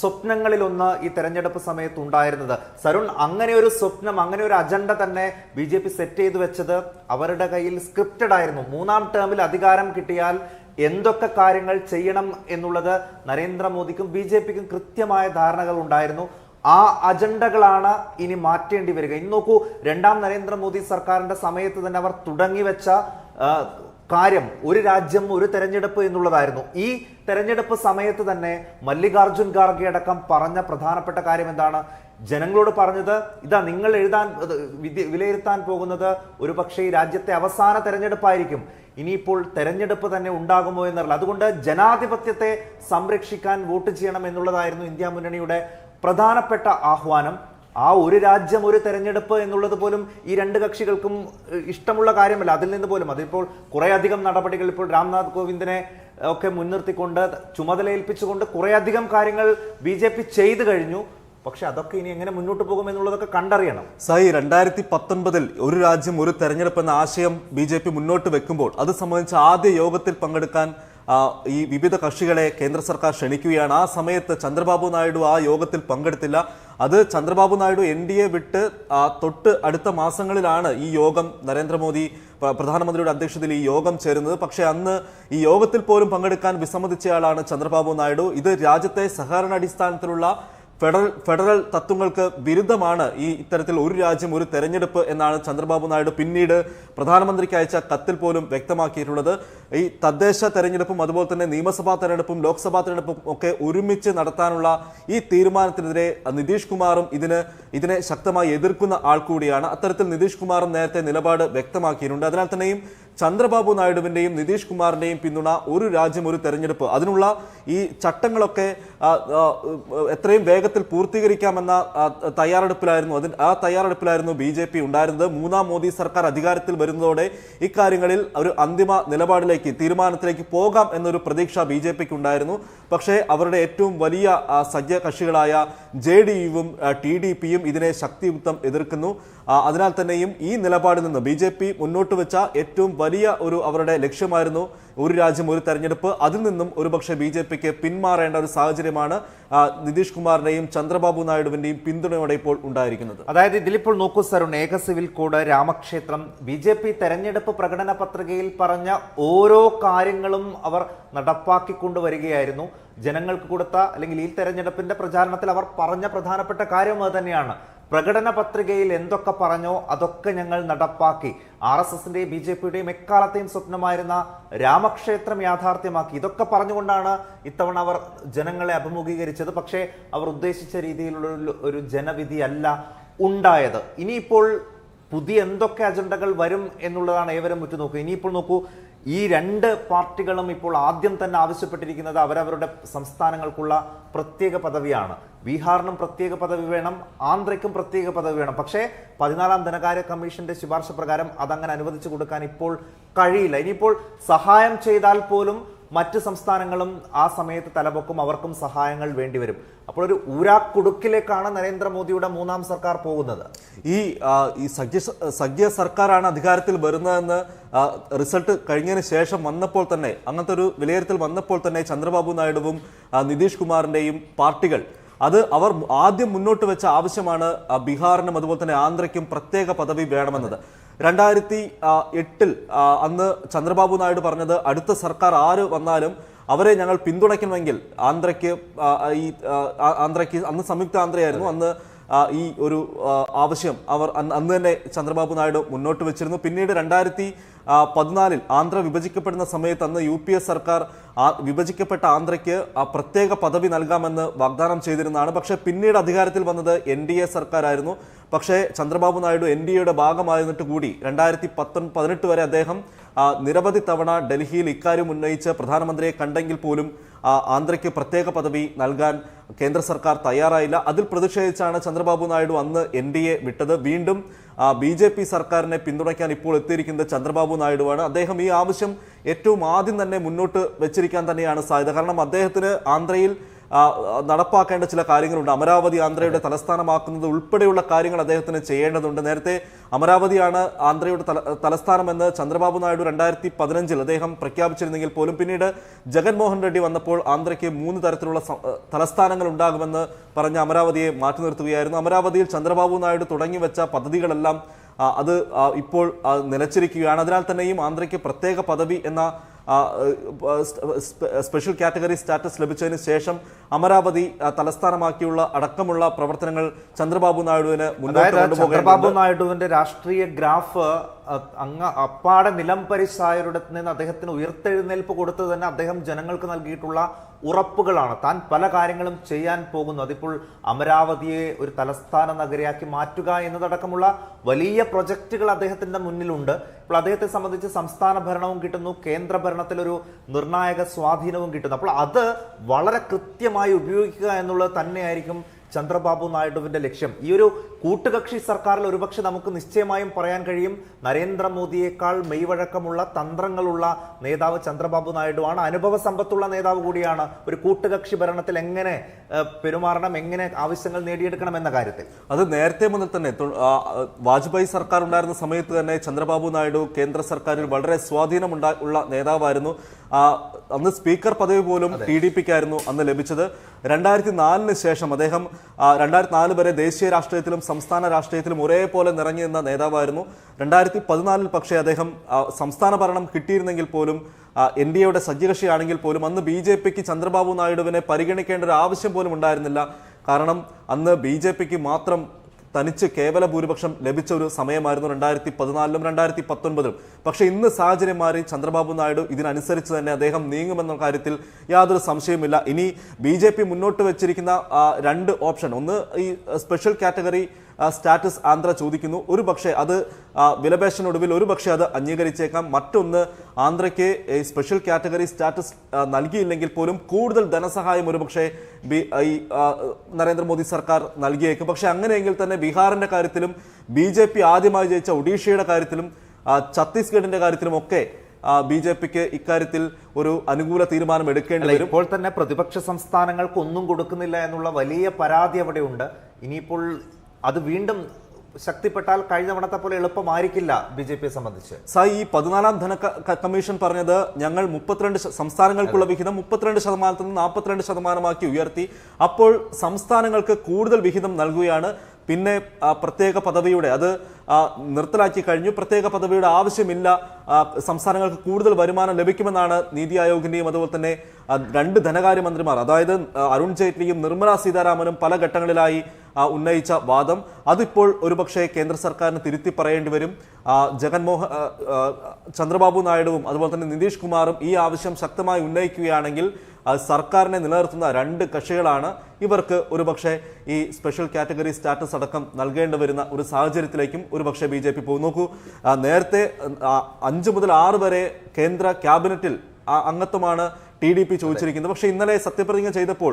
സ്വപ്നങ്ങളിലൊന്ന് ഈ തെരഞ്ഞെടുപ്പ് സമയത്ത് ഉണ്ടായിരുന്നത് സരുൺ അങ്ങനെ ഒരു സ്വപ്നം അങ്ങനെ ഒരു അജണ്ട തന്നെ ബി ജെ പി സെറ്റ് ചെയ്തു വെച്ചത് അവരുടെ കയ്യിൽ സ്ക്രിപ്റ്റഡ് ആയിരുന്നു. മൂന്നാം ടേമിൽ അധികാരം കിട്ടിയാൽ എന്തൊക്കെ കാര്യങ്ങൾ ചെയ്യണം എന്നുള്ളത് നരേന്ദ്രമോദിക്കും ബി ജെ പിക്കും കൃത്യമായ ധാരണകൾ ഉണ്ടായിരുന്നു. ആ അജണ്ടകളാണ് ഇനി മാറ്റേണ്ടി വരിക. ഇന്ന് നോക്കൂ രണ്ടാം നരേന്ദ്രമോദി സർക്കാരിന്റെ സമയത്ത് തന്നെ അവർ തുടങ്ങി വെച്ച കാര്യം ഒരു രാജ്യം ഒരു തെരഞ്ഞെടുപ്പ് എന്നുള്ളതായിരുന്നു. ഈ തെരഞ്ഞെടുപ്പ് സമയത്ത് തന്നെ മല്ലികാർജുൻ ഖാർഗെ അടക്കം പറഞ്ഞ പ്രധാനപ്പെട്ട കാര്യം എന്താണ്? ജനങ്ങളോട് പറഞ്ഞത് ഇതാ നിങ്ങൾ എഴുതാൻ വിലയിരുത്താൻ പോകുന്നത് ഒരു പക്ഷേ ഈ രാജ്യത്തെ അവസാന തെരഞ്ഞെടുപ്പായിരിക്കും. ഇനിയിപ്പോൾ തെരഞ്ഞെടുപ്പ് തന്നെ ഉണ്ടാകുമോ എന്നറിയില്ല. അതുകൊണ്ട് ജനാധിപത്യത്തെ സംരക്ഷിക്കാൻ വോട്ട് ചെയ്യണം എന്നുള്ളതായിരുന്നു ഇന്ത്യ മുന്നണിയുടെ പ്രധാനപ്പെട്ട ആഹ്വാനം ആ ഒരു രാജ്യം ഒരു തെരഞ്ഞെടുപ്പ് എന്നുള്ളത് പോലും ഈ രണ്ട് കക്ഷികൾക്കും ഇഷ്ടമുള്ള കാര്യമല്ല. അതിൽ നിന്ന് പോലും അതിപ്പോൾ കുറേയധികം നടപടികൾ ഇപ്പോൾ രാംനാഥ് കോവിന്ദിനെ ഒക്കെ മുൻനിർത്തിക്കൊണ്ട് ചുമതലയേൽപ്പിച്ചുകൊണ്ട് കുറേയധികം കാര്യങ്ങൾ ബി ജെ പി ചെയ്തു കഴിഞ്ഞു. പക്ഷെ അതൊക്കെ ഇനി എങ്ങനെ മുന്നോട്ട് പോകും എന്നുള്ളതൊക്കെ കണ്ടറിയണം. സായി രണ്ടായിരത്തി പത്തൊൻപതിൽ ഒരു രാജ്യം ഒരു തെരഞ്ഞെടുപ്പ് എന്ന ആശയം ബി മുന്നോട്ട് വെക്കുമ്പോൾ അത് സംബന്ധിച്ച് ആദ്യ യോഗത്തിൽ പങ്കെടുക്കാൻ ഈ വിവിധ കക്ഷികളെ കേന്ദ്ര സർക്കാർ ക്ഷണിക്കുകയാണ്. ആ സമയത്ത് ചന്ദ്രബാബു നായിഡു ആ യോഗത്തിൽ പങ്കെടുത്തില്ല. അത് Chandrababu Naidu N D A വിട്ട് തൊട്ട് അടുത്ത മാസങ്ങളിലാണ് ഈ യോഗം നരേന്ദ്രമോദി പ്ര- പ്രധാനമന്ത്രിയുടെ അധ്യക്ഷതയിൽ ഈ യോഗം ചേരുന്നത്. പക്ഷേ അന്ന് ഈ യോഗത്തിൽ പോലും പങ്കെടുക്കാൻ വിസമ്മതിച്ചയാളാണ് ചന്ദ്രബാബു നായിഡു. ഇത് രാജ്യത്തെ സഹകരണ അടിസ്ഥാനത്തിലുള്ള ഫെഡറൽ ഫെഡറൽ തത്വങ്ങൾക്ക് വിരുദ്ധമാണ് ഈ ഇത്തരത്തിൽ ഒരു രാജ്യം ഒരു തെരഞ്ഞെടുപ്പ് എന്നാണ് ചന്ദ്രബാബു നായിഡു പിന്നീട് പ്രധാനമന്ത്രിക്ക് അയച്ച കത്തിൽ പോലും വ്യക്തമാക്കിയിട്ടുള്ളത്. ഈ തദ്ദേശ തെരഞ്ഞെടുപ്പും അതുപോലെ തന്നെ നിയമസഭാ തെരഞ്ഞെടുപ്പും ലോക്സഭാ തെരഞ്ഞെടുപ്പും ഒക്കെ ഒരുമിച്ച് നടത്താനുള്ള ഈ തീരുമാനത്തിനെതിരെ നിതീഷ് കുമാറും ഇതിന് ഇതിനെ ശക്തമായി എതിർക്കുന്ന ആൾ കൂടിയാണ്. അത്തരത്തിൽ നിതീഷ് കുമാറും നേരത്തെ നിലപാട് വ്യക്തമാക്കിയിട്ടുണ്ട്. അതിനാൽ തന്നെയും ചന്ദ്രബാബു നായിഡുവിന്റെയും നിതീഷ് കുമാറിന്റെയും പിന്തുണ ഒരു രാജ്യം ഒരു തെരഞ്ഞെടുപ്പ്. അതിനുള്ള ഈ ചട്ടങ്ങളൊക്കെ എത്രയും വേഗത്തിൽ പൂർത്തീകരിക്കാമെന്ന തയ്യാറെടുപ്പിലായിരുന്നു അതിന് ആ തയ്യാറെടുപ്പിലായിരുന്നു ബി ജെ പി ഉണ്ടായിരുന്നത്. മൂന്നാം മോദി സർക്കാർ അധികാരത്തിൽ വരുന്നതോടെ ഇക്കാര്യങ്ങളിൽ ഒരു അന്തിമ നിലപാടിലേക്ക് തീരുമാനത്തിലേക്ക് പോകാം എന്നൊരു പ്രതീക്ഷ ബി ജെ പിക്ക് ഉണ്ടായിരുന്നു പക്ഷേ അവരുടെ ഏറ്റവും വലിയ സജ്ജ കക്ഷികളായ ജെ ഡി യുവും ടി ഡി പിയും ഇതിനെ ശക്തിയുക്തം എതിർക്കുന്നു. അതിനാൽ തന്നെയും ഈ നിലപാടിൽ നിന്ന് ബി ജെ പി മുന്നോട്ട് വെച്ച ഏറ്റവും വലിയ ഒരു അവരുടെ ലക്ഷ്യമായിരുന്നു ഒരു രാജ്യം ഒരു തെരഞ്ഞെടുപ്പ്. അതിൽ നിന്നും ഒരുപക്ഷെ ബി ജെ പിക്ക് പിന്മാറേണ്ട ഒരു സാഹചര്യമാണ് നിതീഷ് കുമാറിന്റെയും ചന്ദ്രബാബു നായിഡുവിന്റെയും പിന്തുണയോടെ ഇപ്പോൾ ഉണ്ടായിരിക്കുന്നത്. അതായത് ഇതിലിപ്പോൾ നോക്കൂ സരുൺ ഏക സിവിൽ കോഡ് രാമക്ഷേത്രം. ബി ജെ പി തെരഞ്ഞെടുപ്പ് പ്രകടന പത്രികയിൽ പറഞ്ഞ ഓരോ കാര്യങ്ങളും അവർ നടപ്പാക്കിക്കൊണ്ടുവരികയായിരുന്നു. ജനങ്ങൾക്ക് കൊടുത്ത അല്ലെങ്കിൽ ഈ തെരഞ്ഞെടുപ്പിന്റെ പ്രചാരണത്തിൽ അവർ പറഞ്ഞ പ്രധാനപ്പെട്ട കാര്യം അത് തന്നെയാണ്. പ്രകടന പത്രികയിൽ എന്തൊക്കെ പറഞ്ഞോ അതൊക്കെ ഞങ്ങൾ നടപ്പാക്കി. ആർ എസ് എസിന്റെയും ബി ജെ പിയുടെയും എക്കാലത്തെയും സ്വപ്നമായിരുന്ന രാമക്ഷേത്രം യാഥാർത്ഥ്യമാക്കി. ഇതൊക്കെ പറഞ്ഞുകൊണ്ടാണ് ഇത്തവണ അവർ ജനങ്ങളെ അഭിമുഖീകരിച്ചത്. പക്ഷേ അവർ ഉദ്ദേശിച്ച രീതിയിലുള്ള ഒരു- ജനവിധി അല്ല ഉണ്ടായത്. ഇനിയിപ്പോൾ പുതിയ എന്തൊക്കെ അജണ്ടകൾ വരും എന്നുള്ളതാണ് ഏവരും ഉറ്റുനോക്കുക. ഇനിയിപ്പോൾ നോക്കൂ ഈ രണ്ട് പാർട്ടികളും ഇപ്പോൾ ആദ്യം തന്നെ ആവശ്യപ്പെട്ടിരിക്കുന്നത് അവരവരുടെ സംസ്ഥാനങ്ങൾക്കുള്ള പ്രത്യേക പദവിയാണ്. ബീഹാറിനും പ്രത്യേക പദവി വേണം ആന്ധ്രയ്ക്കും പ്രത്യേക പദവി വേണം. പക്ഷേ പതിനാലാം ധനകാര്യ കമ്മീഷന്റെ ശുപാർശ പ്രകാരം അതങ്ങനെ അനുവദിച്ചു കൊടുക്കാൻ ഇപ്പോൾ കഴിയില്ല. ഇനിയിപ്പോൾ സഹായം ചെയ്താൽ പോലും മറ്റ് സംസ്ഥാനങ്ങളും ആ സമയത്ത് തലപൊക്കും അവർക്കും സഹായങ്ങൾ വേണ്ടിവരും. അപ്പോൾ ഒരു ഊരാക്കുടുക്കിലേക്കാണ് നരേന്ദ്രമോദിയുടെ മൂന്നാം സർക്കാർ പോകുന്നത്. ഈ ഈ സഖ്യ സഖ്യ സർക്കാരാണ് അധികാരത്തിൽ വരുന്നതെന്ന് റിസൾട്ട് കഴിഞ്ഞതിന് ശേഷം വന്നപ്പോൾ തന്നെ അങ്ങനത്തെ ഒരു വിലയിരുത്തൽ വന്നപ്പോൾ തന്നെ ചന്ദ്രബാബു നായിഡുവും നിതീഷ് കുമാറിന്റെയും പാർട്ടികൾ അത് അവർ ആദ്യം മുന്നോട്ട് വെച്ച ആവശ്യമാണ് ബീഹാറിനും അതുപോലെ തന്നെ ആന്ധ്രയ്ക്കും പ്രത്യേക പദവി വേണമെന്നത്. രണ്ടായിരത്തി എട്ടിൽ അന്ന് ചന്ദ്രബാബു നായിഡു പറഞ്ഞത് അടുത്ത സർക്കാർ ആര് വന്നാലും അവരെ ഞങ്ങൾ പിന്തുണയ്ക്കണമെങ്കിൽ ആന്ധ്രയ്ക്ക് ഈ ആന്ധ്രയ്ക്ക് അന്ന് സംയുക്ത ആന്ധ്രയായിരുന്നു. അന്ന് ഈ ഒരു ആവശ്യം അവർ അന്ന് തന്നെ ചന്ദ്രബാബു നായിഡു മുന്നോട്ട് വെച്ചിരുന്നു. പിന്നീട് രണ്ടായിരത്തി പതിനാലിൽ ആന്ധ്ര വിഭജിക്കപ്പെടുന്ന സമയത്ത് അന്ന് യു പി എ സർക്കാർ വിഭജിക്കപ്പെട്ട ആന്ധ്രയ്ക്ക് പ്രത്യേക പദവി നൽകാമെന്ന് വാഗ്ദാനം ചെയ്തിരുന്നതാണ്. പക്ഷേ പിന്നീട് അധികാരത്തിൽ വന്നത് എൻ ഡി എ സർക്കാരായിരുന്നു. പക്ഷേ ചന്ദ്രബാബു നായിഡു എൻ ഡി എയുടെ ഭാഗമായിരുന്നിട്ട് കൂടി രണ്ടായിരത്തി പത്തൊൻ പതിനെട്ട് വരെ അദ്ദേഹം നിരവധി തവണ ഡൽഹിയിൽ ഇക്കാര്യം ഉന്നയിച്ച് പ്രധാനമന്ത്രിയെ കണ്ടെങ്കിൽ പോലും ആന്ധ്രയ്ക്ക് പ്രത്യേക പദവി നൽകാൻ കേന്ദ്ര സർക്കാർ തയ്യാറായില്ല. അതിൽ പ്രതിഷേധിച്ചാണ് ചന്ദ്രബാബു നായിഡു അന്ന് എൻ ഡി എ വിട്ടത്. വീണ്ടും ബി ജെ പി സർക്കാരിനെ പിന്തുണയ്ക്കാൻ ഇപ്പോൾ എത്തിയിരിക്കുന്നത് ചന്ദ്രബാബു നായിഡുവാണ്. അദ്ദേഹം ഈ ആവശ്യം ഏറ്റവും ആദ്യം തന്നെ മുന്നോട്ട് വെച്ചിരിക്കാൻ തന്നെയാണ് സാധ്യത. കാരണം അദ്ദേഹത്തിന് ആന്ധ്രയിൽ നടപ്പാക്കേണ്ട ചില കാര്യങ്ങളുണ്ട്. അമരാവതി ആന്ധ്രയുടെ തലസ്ഥാനമാക്കുന്നത് ഉൾപ്പെടെയുള്ള കാര്യങ്ങൾ അദ്ദേഹത്തിന് ചെയ്യേണ്ടതുണ്ട്. നേരത്തെ അമരാവതിയാണ് ആന്ധ്രയുടെ തല തലസ്ഥാനമെന്ന് ചന്ദ്രബാബു നായിഡു രണ്ടായിരത്തി പതിനഞ്ചിൽ അദ്ദേഹം പ്രഖ്യാപിച്ചിരുന്നെങ്കിൽ പോലും പിന്നീട് ജഗൻമോഹൻ റെഡ്ഡി വന്നപ്പോൾ ആന്ധ്രയ്ക്ക് മൂന്ന് തരത്തിലുള്ള തലസ്ഥാനങ്ങൾ ഉണ്ടാകുമെന്ന് പറഞ്ഞ അമരാവതിയെ മാറ്റി നിർത്തുകയായിരുന്നു. അമരാവതിയിൽ ചന്ദ്രബാബു നായിഡു തുടങ്ങി വെച്ച പദ്ധതികളെല്ലാം അത് ഇപ്പോൾ നിലച്ചിരിക്കുകയാണ്. അതിനാൽ തന്നെയും ആന്ധ്രയ്ക്ക് പ്രത്യേക പദവി എന്ന സ്പെഷ്യൽ കാറ്റഗറി സ്റ്റാറ്റസ് ലഭിച്ചതിന് ശേഷം അമരാവതി തലസ്ഥാനമാക്കിയുള്ള അടക്കമുള്ള പ്രവർത്തനങ്ങൾ ചന്ദ്രബാബു നായിഡുവിന് മുന്നോട്ട് ചന്ദ്രബാബു നായിഡുവിന്റെ രാഷ്ട്രീയ ഗ്രാഫ് അങ്ങ് അപ്പാടെ നിലം പരിശായരുടെ നിന്ന് അദ്ദേഹത്തിന് ഉയർത്തെഴുന്നേൽപ്പ് കൊടുത്തു തന്നെ അദ്ദേഹം ജനങ്ങൾക്ക് നൽകിയിട്ടുള്ള ഉറപ്പുകളാണ്. താൻ പല കാര്യങ്ങളും ചെയ്യാൻ പോകുന്നു. അതിപ്പോൾ അമരാവതിയെ ഒരു തലസ്ഥാന നഗരയാക്കി മാറ്റുക എന്നതടക്കമുള്ള വലിയ പ്രൊജക്റ്റുകൾ അദ്ദേഹത്തിന്റെ മുന്നിലുണ്ട്. ഇപ്പോൾ അദ്ദേഹത്തെ സംബന്ധിച്ച് സംസ്ഥാന ഭരണവും കിട്ടുന്നു കേന്ദ്ര ഭരണത്തിലൊരു നിർണായക സ്വാധീനവും കിട്ടുന്നു. അപ്പോൾ അത് വളരെ കൃത്യമായി ഉപയോഗിക്കുക എന്നുള്ളത് തന്നെയായിരിക്കും ചന്ദ്രബാബു നായിഡുവിന്റെ ലക്ഷ്യം. ഈ ഒരു കൂട്ടുകക്ഷി സർക്കാരിൽ ഒരുപക്ഷെ നമുക്ക് നിശ്ചയമായും പറയാൻ കഴിയും. നരേന്ദ്രമോദിയേക്കാൾ മെയ്വഴക്കമുള്ള തന്ത്രങ്ങളുള്ള നേതാവ് ചന്ദ്രബാബു നായിഡു ആണ് അനുഭവ സമ്പത്തുള്ള നേതാവ് കൂടിയാണ്. ഒരു കൂട്ടുകക്ഷി ഭരണത്തിൽ എങ്ങനെ പെരുമാറണം എങ്ങനെ ആവശ്യങ്ങൾ നേടിയെടുക്കണം എന്ന കാര്യത്തിൽ. അത് നേരത്തെ മുതൽ തന്നെ വാജ്പേയി സർക്കാർ ഉണ്ടായിരുന്ന സമയത്ത് തന്നെ ചന്ദ്രബാബു നായിഡു കേന്ദ്ര സർക്കാരിൽ വളരെ സ്വാധീനം ഉള്ള നേതാവായിരുന്നു. അന്ന് സ്പീക്കർ പദവി പോലും ടി ഡി പിക്കായിരുന്നു അന്ന് ലഭിച്ചത്. രണ്ടായിരത്തി നാലിന് ശേഷം അദ്ദേഹം രണ്ടായിരത്തി നാല് വരെ ദേശീയ രാഷ്ട്രീയത്തിലും സംസ്ഥാന രാഷ്ട്രീയത്തിലും ഒരേപോലെ നിറഞ്ഞു നിന്ന നേതാവായിരുന്നു. രണ്ടായിരത്തി പതിനാലിൽ പക്ഷേ അദ്ദേഹം സംസ്ഥാന ഭരണം കിട്ടിയിരുന്നെങ്കിൽ പോലും എൻ ഡി എയുടെ സജ്ജകക്ഷിയാണെങ്കിൽ പോലും അന്ന് ബി ജെ പിക്ക് ചന്ദ്രബാബു നായിഡുവിനെ പരിഗണിക്കേണ്ട ഒരു ആവശ്യം പോലും ഉണ്ടായിരുന്നില്ല. കാരണം അന്ന് ബി ജെ പിക്ക് മാത്രം തനിച്ച് കേവല ഭൂരിപക്ഷം ലഭിച്ച ഒരു സമയമായിരുന്നു രണ്ടായിരത്തി പതിനാലിലും രണ്ടായിരത്തി പത്തൊൻപതിലും പക്ഷേ ഇന്ന് സാഹചര്യം മാറി ചന്ദ്രബാബു നായിഡു ഇതിനനുസരിച്ച് തന്നെ അദ്ദേഹം നീങ്ങുമെന്ന കാര്യത്തിൽ യാതൊരു സംശയവുമില്ല. ഇനി ബി മുന്നോട്ട് വെച്ചിരിക്കുന്ന രണ്ട് ഓപ്ഷൻ. ഒന്ന് ഈ സ്പെഷ്യൽ കാറ്റഗറി സ്റ്റാറ്റസ് ആന്ധ്ര ചോദിക്കുന്നു. ഒരു പക്ഷേ അത് വിലപേശനൊടുവിൽ ഒരു പക്ഷേ അത് അംഗീകരിച്ചേക്കാം. മറ്റൊന്ന് ആന്ധ്രയ്ക്ക് സ്പെഷ്യൽ കാറ്റഗറി സ്റ്റാറ്റസ് നൽകിയില്ലെങ്കിൽ പോലും കൂടുതൽ ധനസഹായം ഒരു പക്ഷേ ബി- ഈ നരേന്ദ്രമോദി സർക്കാർ നൽകിയേക്കും. പക്ഷെ അങ്ങനെയെങ്കിൽ തന്നെ ബീഹാറിന്റെ കാര്യത്തിലും ബി ജെ പി ആദ്യമായി ജയിച്ച ഒഡീഷയുടെ കാര്യത്തിലും ഛത്തീസ്ഗഡിന്റെ കാര്യത്തിലും ഒക്കെ ബി ജെ പിക്ക് ഇക്കാര്യത്തിൽ ഒരു അനുകൂല തീരുമാനം എടുക്കേണ്ടി വരും. ഇപ്പോൾ തന്നെ പ്രതിപക്ഷ സംസ്ഥാനങ്ങൾക്ക് ഒന്നും കൊടുക്കുന്നില്ല എന്നുള്ള വലിയ പരാതി അവിടെയുണ്ട്. ഇനിയിപ്പോൾ അത് വീണ്ടും ശക്തിപ്പെട്ടാൽ കഴിഞ്ഞ തവണത്തെ പോലെ എളുപ്പമായിരിക്കില്ല ബി ജെ പിയെ സംബന്ധിച്ച്. സായി ഈ പതിനാലാം ധന കമ്മീഷൻ പറഞ്ഞത് ഞങ്ങൾ മുപ്പത്തിരണ്ട് സംസ്ഥാനങ്ങൾക്കുള്ള വിഹിതം മുപ്പത്തിരണ്ട് ശതമാനത്തിൽ നിന്ന് നാൽപ്പത്തിരണ്ട് ശതമാനമാക്കി ഉയർത്തി. അപ്പോൾ സംസ്ഥാനങ്ങൾക്ക് കൂടുതൽ വിഹിതം നൽകുകയാണ്. പിന്നെ പ്രത്യേക പദവിയുടെ അത് നിർത്തലാക്കി കഴിഞ്ഞു. പ്രത്യേക പദവിയുടെ ആവശ്യമില്ല. സംസ്ഥാനങ്ങൾക്ക് കൂടുതൽ വരുമാനം ലഭിക്കുമെന്നാണ് നീതി ആയോഗിന്റെയും അതുപോലെ തന്നെ രണ്ട് ധനകാര്യമന്ത്രിമാർ അതായത് അരുൺ ജെയ്റ്റ്ലിയും നിർമ്മല സീതാരാമനും പല ഘട്ടങ്ങളിലായി ഉന്നയിച്ച വാദം. അതിപ്പോൾ ഒരുപക്ഷെ കേന്ദ്ര സർക്കാരിന് തിരുത്തി പറയേണ്ടി വരും. ജഗൻമോഹൻ ചന്ദ്രബാബു നായിഡുവും അതുപോലെ തന്നെ നിതീഷ് കുമാറും ഈ ആവശ്യം ശക്തമായി ഉന്നയിക്കുകയാണെങ്കിൽ സർക്കാരിനെ നിലനിർത്തുന്ന രണ്ട് കക്ഷികളാണ് ഇവർക്ക് ഒരുപക്ഷെ ഈ സ്പെഷ്യൽ കാറ്റഗറി സ്റ്റാറ്റസ് അടക്കം നൽകേണ്ടി വരുന്ന ഒരു സാഹചര്യത്തിലേക്കും ഒരുപക്ഷെ ബി ജെ പി പോകും. നോക്കൂ നേരത്തെ അഞ്ച് മുതൽ ആറ് വരെ കേന്ദ്ര ക്യാബിനറ്റിൽ അംഗത്വമാണ് ടി ഡി പി ചോദിച്ചിരിക്കുന്നത്. പക്ഷെ ഇന്നലെ സത്യപ്രതിജ്ഞ ചെയ്തപ്പോൾ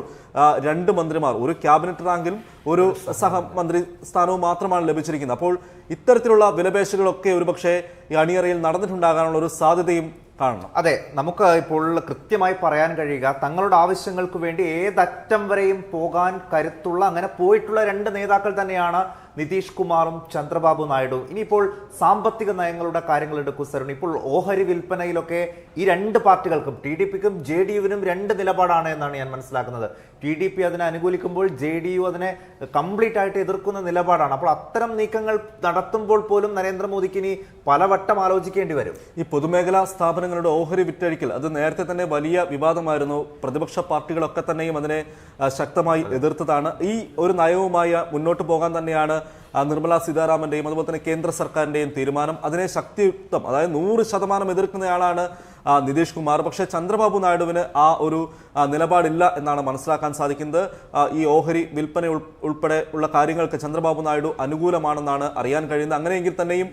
രണ്ട് മന്ത്രിമാർ ഒരു ക്യാബിനറ്റ് റാങ്കിലും ഒരു സഹമന്ത്രി സ്ഥാനവും മാത്രമാണ് ലഭിച്ചിരിക്കുന്നത്. അപ്പോൾ ഇത്തരത്തിലുള്ള വിലപേശലുകളൊക്കെ ഒരുപക്ഷെ ഈ അണിയറയിൽ നടന്നിട്ടുണ്ടാകാനുള്ള ഒരു സാധ്യതയും കാണണം. അതെ നമുക്ക് ഇപ്പോൾ കൃത്യമായി പറയാൻ കഴിയുക തങ്ങളുടെ ആവശ്യങ്ങൾക്ക് വേണ്ടി ഏതറ്റം വരെയും പോകാൻ കരുത്തുള്ള അങ്ങനെ പോയിട്ടുള്ള രണ്ട് നേതാക്കൾ തന്നെയാണ് നിതീഷ് കുമാറും ചന്ദ്രബാബു നായിഡു. ഇനിയിപ്പോൾ സാമ്പത്തിക നയങ്ങളുടെ കാര്യങ്ങൾ എടുക്കൂ സരുൺ. ഇപ്പോൾ ഓഹരി വിൽപ്പനയിലൊക്കെ ഈ രണ്ട് പാർട്ടികൾക്കും ടി ഡി പിക്കും ജെ ഡി യുവിനും രണ്ട് നിലപാടാണ് എന്നാണ് ഞാൻ മനസ്സിലാക്കുന്നത്. ടി ഡി പി അതിനെ അനുകൂലിക്കുമ്പോൾ ജെ ഡി യു അതിനെ കംപ്ലീറ്റ് ആയിട്ട് എതിർക്കുന്ന നിലപാടാണ്. അപ്പോൾ അത്തരം നീക്കങ്ങൾ നടത്തുമ്പോൾ പോലും നരേന്ദ്രമോദിക്ക് ഇനി പലവട്ടം ആലോചിക്കേണ്ടി വരും. ഈ പൊതുമേഖലാ സ്ഥാപനങ്ങളുടെ ഓഹരി വിറ്റഴിക്കൽ അത് നേരത്തെ തന്നെ വലിയ വിവാദമായിരുന്നു. പ്രതിപക്ഷ പാർട്ടികളൊക്കെ തന്നെയും അതിനെ ശക്തമായി എതിർത്തതാണ്. ഈ ഒരു നയവുമായി മുന്നോട്ട് പോകാൻ തന്നെയാണ് നിർമ്മല സീതാരാമന്റെയും അതുപോലെ തന്നെ കേന്ദ്ര സർക്കാരിന്റെയും തീരുമാനം അതിനെ ശക്തിയുക്തം അതായത് നൂറ് ശതമാനം എതിർക്കുന്നയാളാണ് നിതീഷ് കുമാർ. പക്ഷേ ചന്ദ്രബാബു നായിഡുവിന് ആ ഒരു നിലപാടില്ല എന്നാണ് മനസ്സിലാക്കാൻ സാധിക്കുന്നത്. ഈ ഓഹരി വിൽപ്പന ഉൾപ്പെടെ ഉള്ള കാര്യങ്ങൾക്ക് ചന്ദ്രബാബു നായിഡു അനുകൂലമാണെന്നാണ് അറിയാൻ കഴിയുന്നത്. അങ്ങനെയെങ്കിൽ തന്നെയും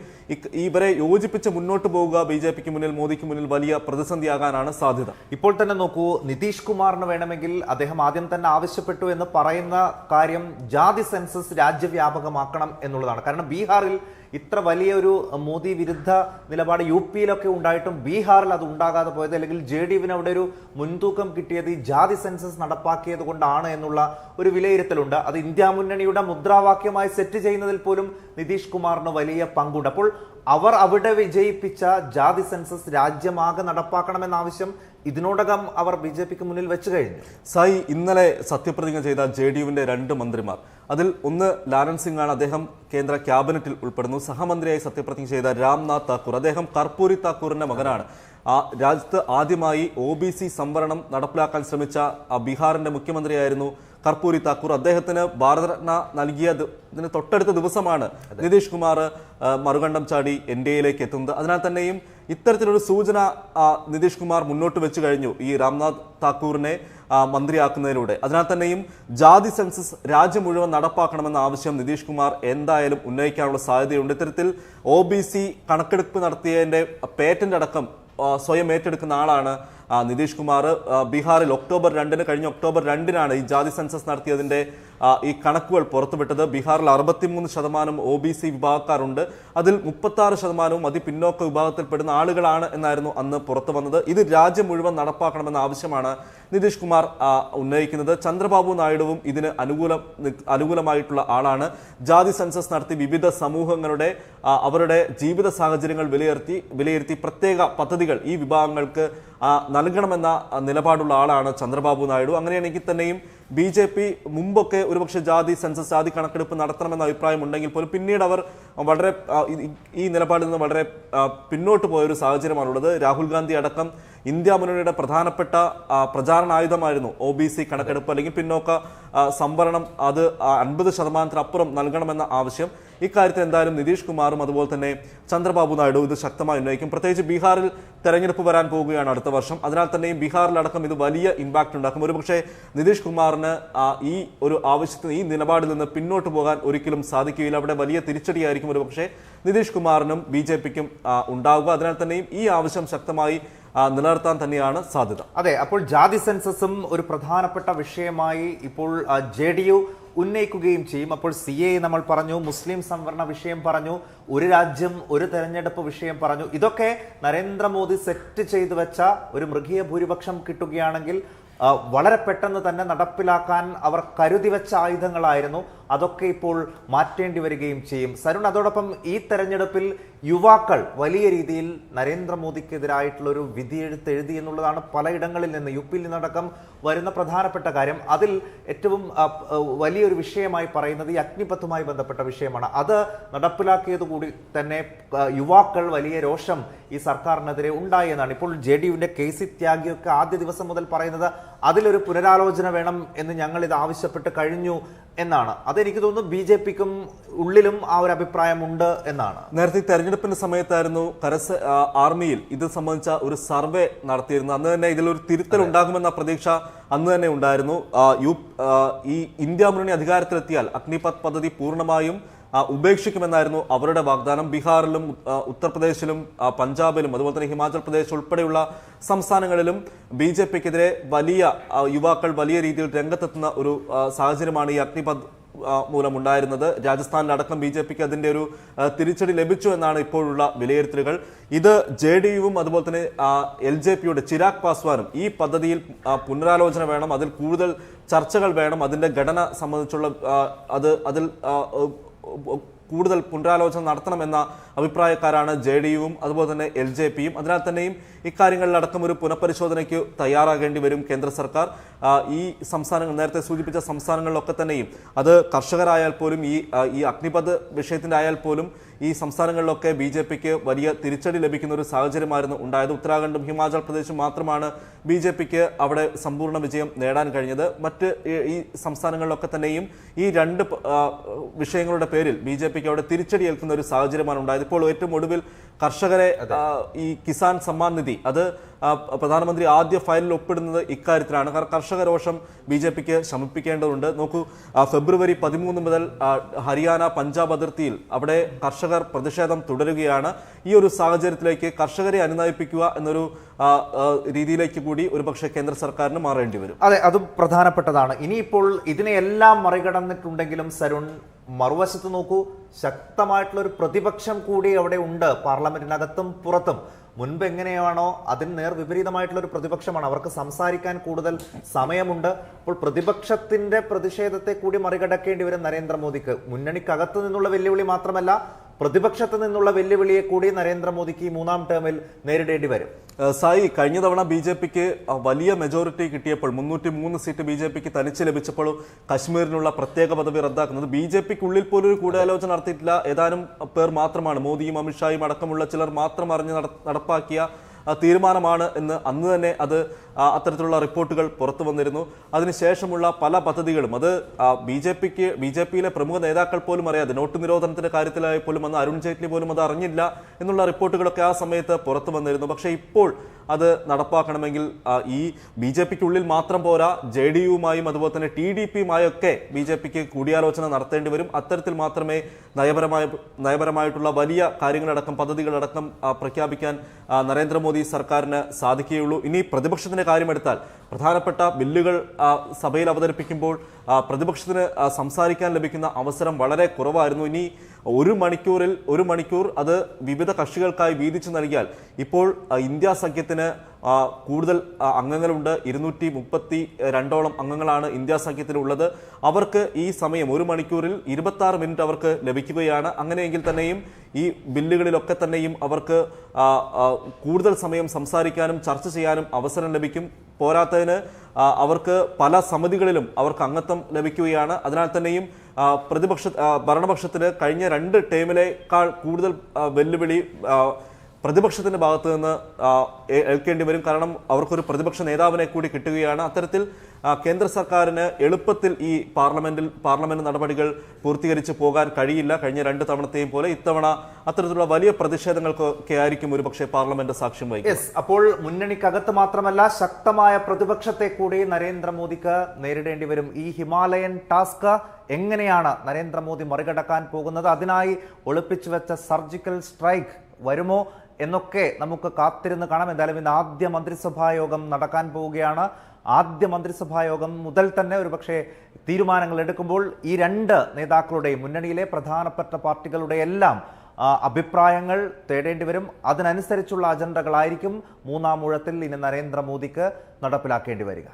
ഇവരെ യോജിപ്പിച്ച് മുന്നോട്ട് പോവുക ബി ജെ പിക്ക് മുന്നിൽ മോദിക്ക് മുന്നിൽ വലിയ പ്രതിസന്ധിയാകാനാണ് സാധ്യത. ഇപ്പോൾ തന്നെ നോക്കൂ നിതീഷ് കുമാറിന് വേണമെങ്കിൽ അദ്ദേഹം ആദ്യം തന്നെ ആവശ്യപ്പെട്ടു എന്ന് പറയുന്ന കാര്യം ജാതി സെൻസസ് രാജ്യവ്യാപകമാക്കണം എന്നുള്ളതാണ്. കാരണം ബീഹാറിൽ ഇത്ര വലിയൊരു മോദി വിരുദ്ധ നിലപാട് യു പിയിലൊക്കെ ഉണ്ടായിട്ടും ബീഹാറിൽ അത് ഉണ്ടാകാതെ പോയത് അല്ലെങ്കിൽ ജെ ഡി യുവിന് അവിടെ ഒരു മുൻതൂക്കം കിട്ടിയത് ഈ ജാതി സെൻസസ് നടപ്പാക്കിയത് കൊണ്ടാണ് എന്നുള്ള ഒരു വിലയിരുത്തലുണ്ട്. അത് ഇന്ത്യ മുന്നണിയുടെ മുദ്രാവാക്യമായി സെറ്റ് ചെയ്യുന്നതിൽ പോലും നിതീഷ് കുമാറിന് വലിയ പങ്കുണ്ട്. അപ്പോൾ അവർ അവിടെ വിജയിപ്പിച്ച ജാതി സെൻസസ് രാജ്യമാകെ നടപ്പാക്കണമെന്ന ആവശ്യം ഇതിനോടകം അവർ ബി ജെ പിക്ക് മുന്നിൽ വെച്ച് കഴിഞ്ഞു. സായി ഇന്നലെ സത്യപ്രതിജ്ഞ ചെയ്ത ജെ ഡി യുവിന്റെ രണ്ട് മന്ത്രിമാർ അതിൽ ഒന്ന് ലാലൻ സിംഗ് ആണ് അദ്ദേഹം കേന്ദ്ര ക്യാബിനറ്റിൽ ഉൾപ്പെടുന്നു. സഹമന്ത്രിയായി സത്യപ്രതിജ്ഞ ചെയ്ത രാംനാഥ് താക്കൂർ. അദ്ദേഹം കർപ്പൂരി താക്കൂറിന്റെ മകനാണ്. ആ രാജ്യത്ത് ആദ്യമായി ഒ ബി സി സംവരണം നടപ്പിലാക്കാൻ ശ്രമിച്ച ആ ബീഹാറിന്റെ മുഖ്യമന്ത്രിയായിരുന്നു കർപ്പൂരി താക്കൂർ. അദ്ദേഹത്തിന് ഭാരതരത്ന നൽകിയ ഇതിന് തൊട്ടടുത്ത ദിവസമാണ് നിതീഷ് കുമാർ മറുകണ്ഠം ചാടി എൻ ഡി എയിലേക്ക് എത്തുന്നത്. അതിനാൽ തന്നെയും ഇത്തരത്തിലൊരു സൂചന നിതീഷ് കുമാർ മുന്നോട്ട് വെച്ചു കഴിഞ്ഞു ഈ രാംനാഥ് താക്കൂറിനെ മന്ത്രിയാക്കുന്നതിലൂടെ. അതിനാൽ തന്നെയും ജാതി സെൻസസ് രാജ്യം മുഴുവൻ നടപ്പാക്കണമെന്ന ആവശ്യം നിതീഷ് കുമാർ എന്തായാലും ഉന്നയിക്കാനുള്ള സാധ്യതയുണ്ട്. ഇത്തരത്തിൽ ഒ ബി സി കണക്കെടുപ്പ് നടത്തിയതിന്റെ പേറ്റന്റ് അടക്കം സ്വയം ഏറ്റെടുക്കുന്ന ആളാണ് നിതീഷ് കുമാർ ബീഹാറിൽ ഒക്ടോബർ രണ്ടിന് കഴിഞ്ഞ ഒക്ടോബർ രണ്ടിനാണ് ഈ ജാതി സെൻസസ് നടത്തിയതിന്റെ ഈ കണക്കുകൾ പുറത്തുവിട്ടത്. ബീഹാറിൽ അറുപത്തിമൂന്ന് ശതമാനം ഒ ബി സി വിഭാഗക്കാരുണ്ട്. അതിൽ മുപ്പത്താറ് ശതമാനവും അതിപിന്നോക്ക വിഭാഗത്തിൽപ്പെടുന്ന ആളുകളാണ് എന്നായിരുന്നു അന്ന് പുറത്തു വന്നത്. ഇത് രാജ്യം മുഴുവൻ നടപ്പാക്കണമെന്ന ആവശ്യമാണ് നിതീഷ് കുമാർ ഉന്നയിക്കുന്നത്. ചന്ദ്രബാബു നായിഡുവും ഇതിന് അനുകൂല അനുകൂലമായിട്ടുള്ള ആളാണ്. ജാതി സെൻസസ് നടത്തി വിവിധ സമൂഹങ്ങളുടെ അവരുടെ ജീവിത സാഹചര്യങ്ങൾ വിലയിരുത്തി വിലയിരുത്തി പ്രത്യേക പദ്ധതികൾ ഈ വിഭാഗങ്ങൾക്ക് നൽകണമെന്ന നിലപാടുള്ള ആളാണ് ചന്ദ്രബാബു നായിഡു. അങ്ങനെയാണെങ്കിൽ തന്നെയും ബി ജെ പി മുമ്പൊക്കെ ഒരുപക്ഷെ ജാതി സെൻസസ് ജാതി കണക്കെടുപ്പ് നടത്തണമെന്ന അഭിപ്രായം ഉണ്ടെങ്കിൽ പോലും പിന്നീട് അവർ വളരെ ഈ- നിലപാടിൽ നിന്ന് വളരെ പിന്നോട്ട് പോയ ഒരു സാഹചര്യമാണുള്ളത്. രാഹുൽ ഗാന്ധി അടക്കം ഇന്ത്യ മുന്നണിയുടെ പ്രധാനപ്പെട്ട പ്രചാരണ ആയുധമായിരുന്നു ഒ ബി സി കണക്കെടുപ്പ് അല്ലെങ്കിൽ പിന്നോക്ക സംവരണം അത് അൻപത് ശതമാനത്തിനപ്പുറം നൽകണമെന്ന ആവശ്യം. ഇക്കാര്യത്തിൽ എന്തായാലും നിതീഷ് കുമാറും അതുപോലെ തന്നെ ചന്ദ്രബാബു നായിഡു ഇത് ശക്തമായി ഉന്നയിക്കും. പ്രത്യേകിച്ച് ബീഹാറിൽ തെരഞ്ഞെടുപ്പ് വരാൻ പോവുകയാണ് അടുത്ത വർഷം. അതിനാൽ തന്നെയും ബീഹാറിലടക്കം ഇത് വലിയ ഇമ്പാക്ട് ഉണ്ടാക്കും. ഒരുപക്ഷെ നിതീഷ് കുമാറിന് ഈ ഒരു ആവശ്യത്തിന് ഈ നിലപാടിൽ നിന്ന് പിന്നോട്ട് പോകാൻ ഒരിക്കലും സാധിക്കുകയില്ല. അവിടെ വലിയ തിരിച്ചടിയായിരിക്കും ഒരുപക്ഷെ നിതീഷ് കുമാറിനും ബി ജെ പിക്കും ഉണ്ടാവുക. അതിനാൽ തന്നെയും ഈ ആവശ്യം ശക്തമായി നിലനിർത്താൻ തന്നെയാണ് സാധ്യത. അതെ അപ്പോൾ ജാതി സെൻസസും ഒരു പ്രധാനപ്പെട്ട വിഷയമായി ഇപ്പോൾ ജെ ഉന്നയിക്കുകയും ചെയ്യും. അപ്പോൾ സി എ നമ്മൾ പറഞ്ഞു മുസ്ലിം സംവരണ വിഷയം പറഞ്ഞു ഒരു രാജ്യം ഒരു തെരഞ്ഞെടുപ്പ് വിഷയം പറഞ്ഞു. ഇതൊക്കെ നരേന്ദ്രമോദി സെറ്റ് ചെയ്തു വെച്ച ഒരു മൃഗീയ ഭൂരിപക്ഷം കിട്ടുകയാണെങ്കിൽ വളരെ പെട്ടെന്ന് തന്നെ നടപ്പിലാക്കാൻ അവർ കരുതി വെച്ച ആയുധങ്ങളായിരുന്നു. അതൊക്കെ ഇപ്പോൾ മാറ്റേണ്ടി വരികയും ചെയ്യും. സരുൺ അതോടൊപ്പം ഈ തെരഞ്ഞെടുപ്പിൽ യുവാക്കൾ വലിയ രീതിയിൽ നരേന്ദ്രമോദിക്കെതിരായിട്ടുള്ള ഒരു വിധിയെഴുത്ത് എഴുതി എന്നുള്ളതാണ് പലയിടങ്ങളിൽ നിന്ന്. യു പിയിൽ നിന്നടക്കം വരുന്ന പ്രധാനപ്പെട്ട കാര്യം അതിൽ ഏറ്റവും വലിയൊരു വിഷയമായി പറയുന്നത് ഈ അഗ്നിപഥുമായി ബന്ധപ്പെട്ട വിഷയമാണ്. അത് നടപ്പിലാക്കിയത് കൂടി തന്നെ യുവാക്കൾ വലിയ രോഷം ഈ സർക്കാരിനെതിരെ ഉണ്ടായി എന്നാണ് ഇപ്പോൾ ജെ ഡി യുവിന്റെ കെ സി ത്യാഗിയൊക്കെ ആദ്യ ദിവസം മുതൽ പറയുന്നത് അതിലൊരു പുനരാലോചന വേണം എന്ന് ഞങ്ങൾ ഇത് ആവശ്യപ്പെട്ട് കഴിഞ്ഞു എന്നാണ്. അതെനിക്ക് തോന്നുന്നു ബി ജെ പിക്കും ഉള്ളിലും ആ ഒരു അഭിപ്രായമുണ്ട് എന്നാണ്. നേരത്തെ തെരഞ്ഞെടുപ്പിന്റെ സമയത്തായിരുന്നു കരസ ആർമിയിൽ ഇത് സംബന്ധിച്ച ഒരു സർവേ നടത്തിയിരുന്നു അന്ന് തന്നെ ഇതിലൊരു തിരുത്തൽ ഉണ്ടാകുമെന്ന പ്രതീക്ഷ അന്ന് തന്നെ ഉണ്ടായിരുന്നു. യു ഈ ഇന്ത്യ മുന്നണി അധികാരത്തിലെത്തിയാൽ അഗ്നിപത് പദ്ധതി പൂർണമായും ഉപേക്ഷിക്കുമെന്നായിരുന്നു അവരുടെ വാഗ്ദാനം. ബീഹാറിലും ഉത്തർപ്രദേശിലും പഞ്ചാബിലും അതുപോലെ തന്നെ ഹിമാചൽ പ്രദേശ് ഉൾപ്പെടെയുള്ള സംസ്ഥാനങ്ങളിലും ബി ജെ പിക്കെതിരെ വലിയ യുവാക്കൾ വലിയ രീതിയിൽ രംഗത്തെത്തുന്ന ഒരു സാഹചര്യമാണ് ഈ അഗ്നിപത് ആ, മൂലമുണ്ടായിരുന്നത്. രാജസ്ഥാനിലടക്കം ബി ജെ പിക്ക് അതിന്റെ ഒരു തിരിച്ചടി ലഭിച്ചു എന്നാണ് ഇപ്പോഴുള്ള വിലയിരുത്തലുകൾ. ഇത് ജെ ഡി യുവും അതുപോലെ തന്നെ എൽ ജെ പിയുടെ ചിരാഗ് പാസ്വാനും ഈ പദ്ധതിയിൽ പുനരാലോചന വേണം അതിൽ കൂടുതൽ ചർച്ചകൾ വേണം അതിന്റെ ഘടന സംബന്ധിച്ചുള്ള അത് അതിൽ കൂടുതൽ പുനരാലോചന നടത്തണമെന്ന അഭിപ്രായക്കാരാണ് ജെ ഡി യുവും അതുപോലെ തന്നെ എൽ ജെ പിയും. അതിനാൽ തന്നെയും ഇക്കാര്യങ്ങളിലടക്കം ഒരു പുനഃപരിശോധനയ്ക്ക് തയ്യാറാകേണ്ടി വരും കേന്ദ്ര സർക്കാർ. ഈ സംസ്ഥാനങ്ങൾ നേരത്തെ സൂചിപ്പിച്ച സംസ്ഥാനങ്ങളിലൊക്കെ തന്നെയും അത് കർഷകരായാൽ പോലും ഈ ഈ അഗ്നിപഥ് വിഷയത്തിന്റെ ആയാൽ പോലും ഈ സംസ്ഥാനങ്ങളിലൊക്കെ ബി ജെ പിക്ക് വലിയ തിരിച്ചടി ലഭിക്കുന്ന ഒരു സാഹചര്യമായിരുന്നു ഉണ്ടായത്. ഉത്തരാഖണ്ഡും ഹിമാചൽ പ്രദേശും മാത്രമാണ് ബി ജെ പിക്ക് അവിടെ സമ്പൂർണ വിജയം നേടാൻ കഴിഞ്ഞത്. മറ്റ് ഈ- സംസ്ഥാനങ്ങളിലൊക്കെ തന്നെയും ഈ രണ്ട് വിഷയങ്ങളുടെ പേരിൽ ബി ജെ പിക്ക് അവിടെ തിരിച്ചടി ഏൽക്കുന്ന ഒരു സാഹചര്യമാണ് ഉണ്ടായത്. ഇപ്പോൾ ഏറ്റവും ഒടുവിൽ കർഷകരെ ഈ കിസാൻ സമ്മാൻ നിധി അത് പ്രധാനമന്ത്രി ആദ്യ ഫയലിൽ ഒപ്പിടുന്നത് ഇക്കാര്യത്തിലാണ്. കാരണം കർഷക രോഷം ബി ജെ പിക്ക് ശമിപ്പിക്കേണ്ടതുണ്ട്. നോക്കൂ ഫെബ്രുവരി പതിമൂന്ന് മുതൽ ഹരിയാന പഞ്ചാബ് അതിർത്തിയിൽ അവിടെ കർഷകർ പ്രതിഷേധം തുടരുകയാണ്. ഈ ഒരു സാഹചര്യത്തിലേക്ക് കർഷകരെ അനുനയിപ്പിക്കുക എന്നൊരു രീതിയിലേക്ക് കൂടി ഒരുപക്ഷെ കേന്ദ്ര സർക്കാരിന് മാറേണ്ടി വരും. അതെ അത് പ്രധാനപ്പെട്ടതാണ്. ഇനിയിപ്പോൾ ഇതിനെയെല്ലാം മറികടന്നിട്ടുണ്ടെങ്കിലും സരുൺ മറുവശത്ത് നോക്കൂ ശക്തമായിട്ടുള്ള ഒരു പ്രതിപക്ഷം കൂടി അവിടെ ഉണ്ട് പാർലമെന്റിനകത്തും പുറത്തും. മുൻപ് എങ്ങനെയാണോ അതിന് നേർ വിപരീതമായിട്ടുള്ള ഒരു പ്രതിപക്ഷമാണ്. അവർക്ക് സംസാരിക്കാൻ കൂടുതൽ സമയമുണ്ട്. അപ്പോൾ പ്രതിപക്ഷത്തിന്റെ പ്രതിഷേധത്തെ കൂടി മറികടക്കേണ്ടി വരും നരേന്ദ്രമോദിക്ക്. മുന്നണിക്കകത്ത് നിന്നുള്ള വെല്ലുവിളി മാത്രമല്ല പ്രതിപക്ഷത്ത് നിന്നുള്ള വെല്ലുവിളിയെ കൂടി നരേന്ദ്രമോദിക്ക് മൂന്നാം ടേമിൽ നേരിടേണ്ടി വരും. സായി കഴിഞ്ഞ തവണ ബി ജെ പിക്ക് വലിയ മെജോറിറ്റി കിട്ടിയപ്പോൾ മുന്നൂറ്റി മൂന്ന് സീറ്റ് ബി ജെ പിക്ക് തനിച്ച് ലഭിച്ചപ്പോൾ കശ്മീരിനുള്ള പ്രത്യേക പദവി റദ്ദാക്കുന്നത് ബി ജെ പിക്കുള്ളിൽ പോലും ഒരു കൂടിയാലോചന നടത്തിയിട്ടില്ല. ഏതാനും പേർ മാത്രമാണ് മോദിയും അമിത്ഷായും അടക്കമുള്ള ചിലർ മാത്രം അറിഞ്ഞ് നടപ്പാക്കിയ തീരുമാനമാണ് എന്ന് അന്ന് തന്നെ അത് അത്തരത്തിലുള്ള റിപ്പോർട്ടുകൾ പുറത്തു വന്നിരുന്നു. അതിനുശേഷമുള്ള പല പദ്ധതികളും അത് ബി ജെ പിക്ക് ബി ജെ പിയിലെ പ്രമുഖ നേതാക്കൾ പോലും അറിയാതെ നോട്ട് നിരോധനത്തിന്റെ കാര്യത്തിലായി പോലും അന്ന് അരുൺ ജെയ്റ്റ്ലി പോലും അത് അറിഞ്ഞില്ല എന്നുള്ള റിപ്പോർട്ടുകളൊക്കെ ആ സമയത്ത് പുറത്തു വന്നിരുന്നു. പക്ഷേ ഇപ്പോൾ അത് നടപ്പാക്കണമെങ്കിൽ ഈ ബി ജെ പിക്കുള്ളിൽ മാത്രം പോരാ ജെ ഡി യുമായും അതുപോലെ തന്നെ ടി ഡി പിയുമായൊക്കെ ബി ജെ പിക്ക് കൂടിയാലോചന നടത്തേണ്ടി വരും. അത്തരത്തിൽ മാത്രമേ നയപരമായ നയപരമായിട്ടുള്ള വലിയ കാര്യങ്ങളടക്കം പദ്ധതികളടക്കം പ്രഖ്യാപിക്കാൻ നരേന്ദ്രമോദി സർക്കാരിന് സാധിക്കുകയുള്ളൂ. ഇനി പ്രതിപക്ഷത്തിന്റെ കാര്യമെടുത്താൽ പ്രധാനപ്പെട്ട ബില്ലുകൾ സഭയിൽ അവതരിപ്പിക്കുമ്പോൾ പ്രതിപക്ഷത്തിന് സംസാരിക്കാൻ ലഭിക്കുന്ന അവസരം വളരെ കുറവായിരുന്നു. ഇനി ഒരു മണിക്കൂറിൽ ഒരു മണിക്കൂർ അത് വിവിധ കക്ഷികൾക്കായി വീതിച്ചു നൽകിയാൽ ഇപ്പോൾ ഇന്ത്യ സഖ്യത്തിന് കൂടുതൽ അംഗങ്ങളുണ്ട്. ഇരുന്നൂറ്റി മുപ്പത്തി രണ്ടോളം അംഗങ്ങളാണ് ഇന്ത്യ സഖ്യത്തിലുള്ളത്. അവർക്ക് ഈ സമയം ഒരു മണിക്കൂറിൽ ഇരുപത്തി മിനിറ്റ് അവർക്ക് ലഭിക്കുകയാണ്. അങ്ങനെയെങ്കിൽ തന്നെയും ഈ ബില്ലുകളിലൊക്കെ തന്നെയും അവർക്ക് കൂടുതൽ സമയം സംസാരിക്കാനും ചർച്ച ചെയ്യാനും അവസരം ലഭിക്കും. പോരാത്തതിന് അവർക്ക് പല സമിതികളിലും അവർക്ക് അംഗത്വം ലഭിക്കുകയാണ്. അതിനാൽ തന്നെയും പ്രതിപക്ഷ ഭരണപക്ഷത്തിന് കഴിഞ്ഞ രണ്ട് ടേമിലേക്കാൾ കൂടുതൽ വെല്ലുവിളി പ്രതിപക്ഷത്തിന്റെ ഭാഗത്ത് നിന്ന് ഏൽക്കേണ്ടി വരും. കാരണം അവർക്കൊരു പ്രതിപക്ഷ നേതാവിനെ കൂടി കിട്ടുകയാണ്. അത്തരത്തിൽ കേന്ദ്ര സർക്കാരിന് എളുപ്പത്തിൽ ഈ പാർലമെന്റിൽ പാർലമെന്റ് നടപടികൾ പൂർത്തീകരിച്ച് പോകാൻ കഴിയില്ല. കഴിഞ്ഞ രണ്ട് തവണത്തെയും പോലെ ഇത്തവണ അത്തരത്തിലുള്ള വലിയ പ്രതിഷേധങ്ങൾക്കൊക്കെ ആയിരിക്കും ഒരുപക്ഷെ പാർലമെന്റ് സാക്ഷ്യം വഹിക്കുക യെസ് അപ്പോൾ മുന്നണിക്കകത്ത് മാത്രമല്ല ശക്തമായ പ്രതിപക്ഷത്തെ കൂടി നരേന്ദ്രമോദിക്ക് നേരിടേണ്ടി വരും. ഈ ഹിമാലയൻ ടാസ്ക് എങ്ങനെയാണ് നരേന്ദ്രമോദി മറികടക്കാൻ പോകുന്നത്? അതിനായി ഒളിപ്പിച്ചു വെച്ച സർജിക്കൽ സ്ട്രൈക്ക് വരുമോ? എന്നൊക്കെ നമുക്ക് കാത്തിരുന്ന് കാണാം. എന്തായാലും ഇന്ന് ആദ്യ മന്ത്രിസഭാ യോഗം നടക്കാൻ പോവുകയാണ്. ആദ്യ മന്ത്രിസഭാ യോഗം മുതൽ തന്നെ ഒരുപക്ഷെ തീരുമാനങ്ങൾ എടുക്കുമ്പോൾ ഈ രണ്ട് നേതാക്കളുടെയും മുന്നണിയിലെ പ്രധാനപ്പെട്ട പാർട്ടികളുടെ എല്ലാം അഭിപ്രായങ്ങൾ തേടേണ്ടി വരും. അതിനനുസരിച്ചുള്ള അജണ്ടകളായിരിക്കും മൂന്നാം ഊഴത്തിൽ ഇനി നരേന്ദ്രമോദിക്ക് നടപ്പിലാക്കേണ്ടി വരിക.